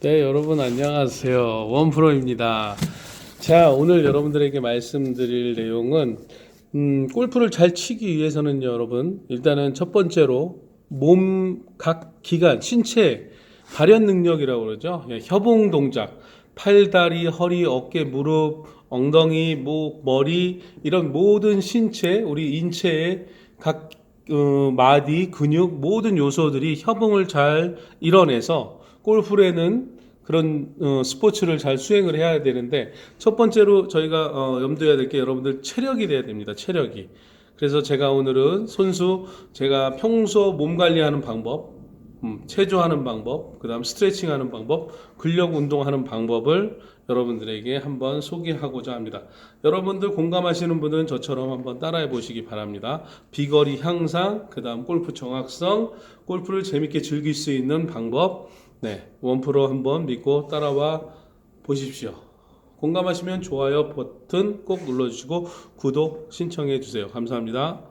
네, 여러분 안녕하세요. 원프로입니다. 자, 오늘 여러분들에게 말씀드릴 내용은 음, 골프를 잘 치기 위해서는 여러분 일단은 첫 번째로 몸 각 기관 신체 발현 능력이라고 그러죠. 예, 협응 동작, 팔 다리, 허리, 어깨, 무릎, 엉덩이, 목, 머리 이런 모든 신체 우리 인체의 각 어, 마디, 근육 모든 요소들이 협응을 잘 이뤄내서 골프에는 그런 어, 스포츠를 잘 수행을 해야 되는데 첫 번째로 저희가 어, 염두해야 될 게 여러분들 체력이 돼야 됩니다. 체력이. 그래서 제가 오늘은 손수 제가 평소 몸 관리하는 방법, 음, 체조하는 방법, 그다음 스트레칭하는 방법, 근력 운동하는 방법을 여러분들에게 한번 소개하고자 합니다. 여러분들 공감하시는 분은 저처럼 한번 따라해 보시기 바랍니다. 비거리 향상, 그다음 골프 정확성, 골프를 재밌게 즐길 수 있는 방법, 네 원프로 한번 믿고 따라와 보십시오. 공감하시면 좋아요 버튼 꼭 눌러주시고 구독 신청해 주세요. 감사합니다.